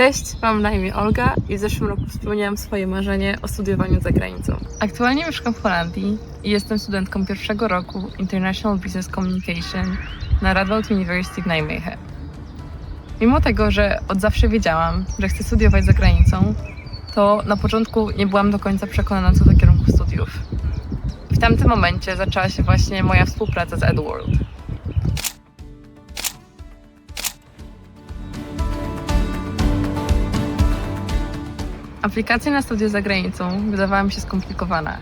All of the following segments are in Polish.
Cześć, mam na imię Olga i w zeszłym roku spełniałam swoje marzenie o studiowaniu za granicą. Aktualnie mieszkam w Holandii i jestem studentką pierwszego roku International Business Communication na Radboud University w Nijmegen. Mimo tego, że od zawsze wiedziałam, że chcę studiować za granicą, to na początku nie byłam do końca przekonana co do kierunku studiów. W tamtym momencie zaczęła się właśnie moja współpraca z EdWorld. Aplikacja na studia za granicą wydawała mi się skomplikowana,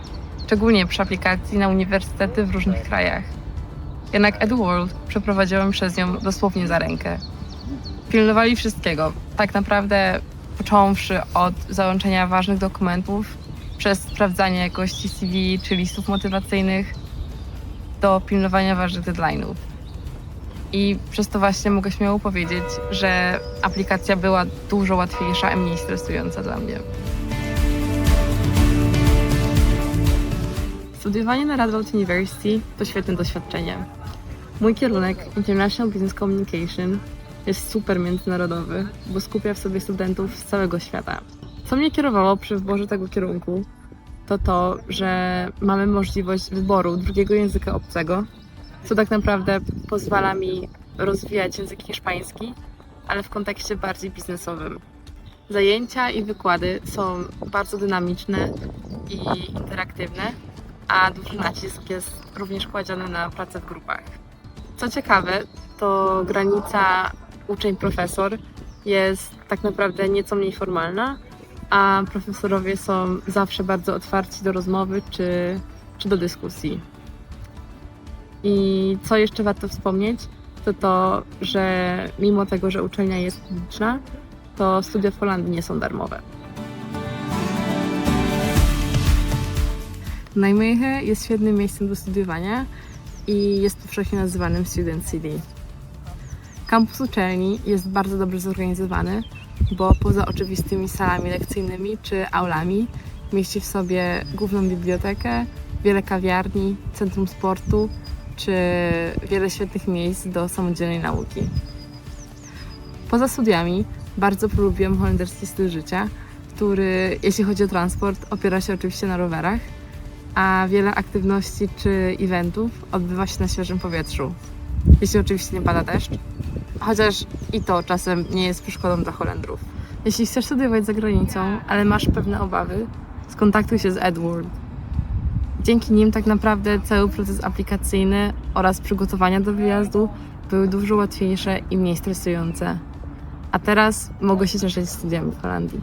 szczególnie przy aplikacji na uniwersytety w różnych krajach. Jednak EdWorld przeprowadziłam przez nią dosłownie za rękę. Pilnowali wszystkiego, tak naprawdę począwszy od załączenia ważnych dokumentów, przez sprawdzanie jakości CV czy listów motywacyjnych, do pilnowania ważnych deadline'ów. I przez to właśnie mogę śmiało powiedzieć, że aplikacja była dużo łatwiejsza i mniej stresująca dla mnie. Studiowanie na Radboud University to świetne doświadczenie. Mój kierunek International Business Communication jest super międzynarodowy, bo skupia w sobie studentów z całego świata. Co mnie kierowało przy wyborze tego kierunku, to to, że mamy możliwość wyboru drugiego języka obcego, co tak naprawdę pozwala mi rozwijać język hiszpański, ale w kontekście bardziej biznesowym. Zajęcia i wykłady są bardzo dynamiczne i interaktywne, a duży nacisk jest również kładziony na pracę w grupach. Co ciekawe, to granica uczeń-profesor jest tak naprawdę nieco mniej formalna, a profesorowie są zawsze bardzo otwarci do rozmowy czy, czy do dyskusji. I co jeszcze warto wspomnieć, to to, że mimo tego, że uczelnia jest publiczna, to studia w Holandii nie są darmowe. Nijmegen jest świetnym miejscem do studiowania i jest powszechnie nazywanym Student City. Kampus uczelni jest bardzo dobrze zorganizowany, bo poza oczywistymi salami lekcyjnymi czy aulami mieści w sobie główną bibliotekę, wiele kawiarni, centrum sportu czy wiele świetnych miejsc do samodzielnej nauki. Poza studiami bardzo polubiłam holenderski styl życia, który, jeśli chodzi o transport, opiera się oczywiście na rowerach, a wiele aktywności czy eventów odbywa się na świeżym powietrzu, jeśli oczywiście nie pada deszcz, chociaż i to czasem nie jest przeszkodą dla Holendrów. Jeśli chcesz studiować za granicą, ale masz pewne obawy, skontaktuj się z Edward. Dzięki nim tak naprawdę cały proces aplikacyjny oraz przygotowania do wyjazdu były dużo łatwiejsze i mniej stresujące. A teraz mogę się cieszyć studiami w Holandii.